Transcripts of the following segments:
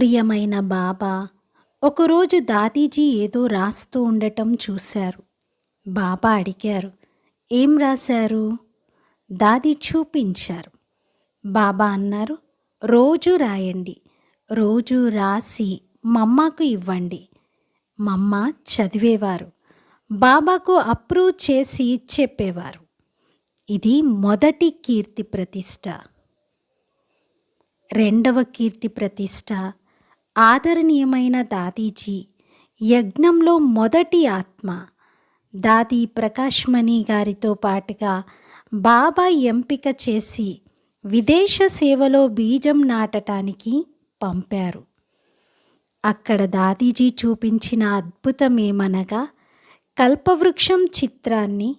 ప్రియమైన బాబా ఒకరోజు దాదీజీ ఏదో రాస్తూ ఉండటం చూశారు. బాబా అడిగారు ఏం రాశారు? దాది చూపించారు. బాబా అన్నారు రోజు రాయండి రోజు రాసి మమ్మకు ఇవ్వండి. మమ్మ చదివేవారు బాబాకు అప్రూవ్ చేసి చెప్పేవారు. ఇది మొదటి కీర్తి ప్రతిష్ట. రెండవ కీర్తి ప్రతిష్ట ఆదరణీయమైన దాదీజీ యజ్ఞంలో మొదటి ఆత్మ. దాది ప్రకాష్మణి గారితో పాటుగా బాబా ఎంపిక చేసి విదేశ సేవలో బీజం నాటటానికి పంపారు. అక్కడ దాదీజీ చూపించిన అద్భుతమేమనగా కల్పవృక్షం చిత్రాన్ని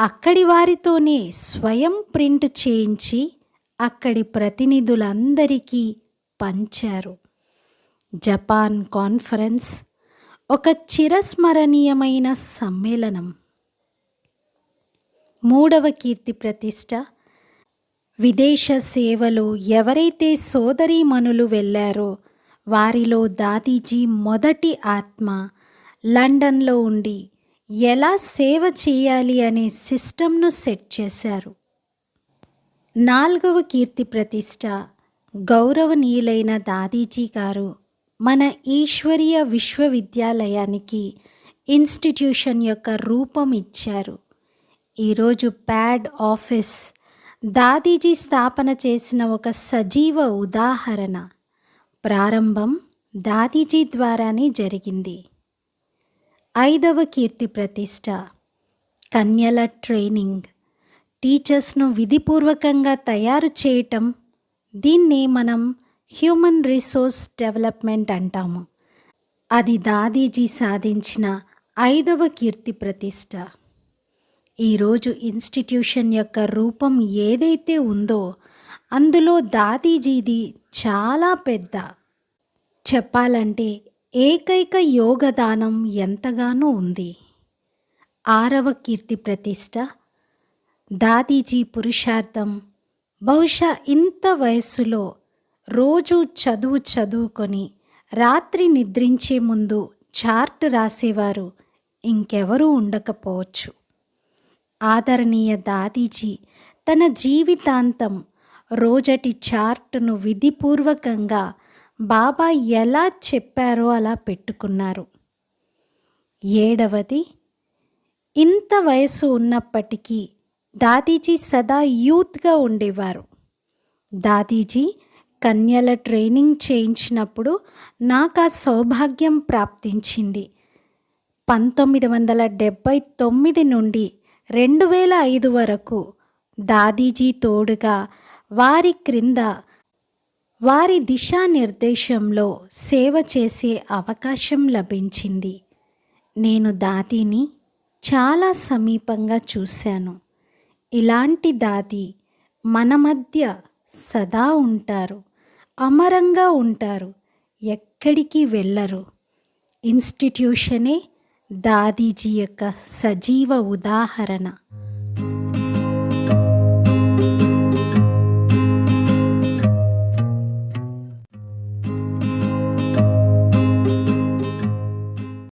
అక్కడి వారితోనే స్వయం ప్రింట్ చేయించి అక్కడి ప్రతినిధులందరికీ పంచారు. జపాన్ కాన్ఫరెన్స్ ఒక చిరస్మరణీయమైన సమ్మేళనం. మూడవ కీర్తి ప్రతిష్ట. విదేశ సేవలో ఎవరైతే సోదరీమణులు వెళ్ళారో వారిలో దాదీజీ మొదటి ఆత్మ లండన్లో ఉండి ఎలా సేవ చేయాలి అనే సిస్టమ్ను సెట్ చేశారు. నాలుగవ కీర్తి ప్రతిష్ట. గౌరవనీయులైన దాదీజీ గారు మన ఈశ్వరీయ విశ్వవిద్యాలయానికి ఇన్స్టిట్యూషన్ యొక్క రూపం ఇచ్చారు. ఈరోజు ప్యాడ్ ఆఫీస్ దాదీజీ స్థాపన చేసిన ఒక సజీవ ఉదాహరణ. ప్రారంభం దాదీజీ ద్వారానే జరిగింది. ఐదవ కీర్తి ప్రతిష్ట కన్యల ట్రైనింగ్. టీచర్స్ను విధిపూర్వకంగా తయారు చేయటం. దీన్నే మనం హ్యూమన్ రిసోర్స్ డెవలప్మెంట్ అంటాము. అది దాదీజీ సాధించిన ఐదవ కీర్తి ప్రతిష్ట. ఈరోజు ఇన్స్టిట్యూషన్ యొక్క రూపం ఏదైతే ఉందో అందులో దాదీజీది చాలా పెద్ద. చెప్పాలంటే ఏకైక యోగదానం ఎంతగానో ఉంది. ఆరవ కీర్తి ప్రతిష్ట. దాదీజీ పురుషార్థం. బహుశా ఇంత వయస్సులో రోజు చదువు చదువుకొని రాత్రి నిద్రించే ముందు చార్ట్ రాసేవారు. ఇంకెవరూ ఉండకపోవచ్చు. ఆదరణీయ దాదీజీ తన జీవితాంతం రోజటి చార్ట్ను విధిపూర్వకంగా బాబా ఎలా చెప్పారో అలా పెట్టుకున్నారు. ఏడవది ఇంత వయసు ఉన్నప్పటికీ దాదీజీ సదా యూత్గా ఉండేవారు. దాదీజీ కన్యల ట్రైనింగ్ చేయించినప్పుడు నాకు ఆ సౌభాగ్యం ప్రాప్తించింది. పంతొమ్మిది వందల డెబ్భై తొమ్మిది నుండి రెండు వేల ఐదు వరకు దాదీజీ తోడుగా వారి క్రింద వారి దిశానిర్దేశంలో సేవ చేసే అవకాశం లభించింది. నేను దాదీని చాలా సమీపంగా చూశాను. ఇలాంటి దాది మన మధ్య సదా ఉంటారు. అమరంగా ఉంటారు. ఎక్కడికి వెళ్ళరు. ఇన్స్టిట్యూషనే దాదీజీ యొక్క సజీవ ఉదాహరణ.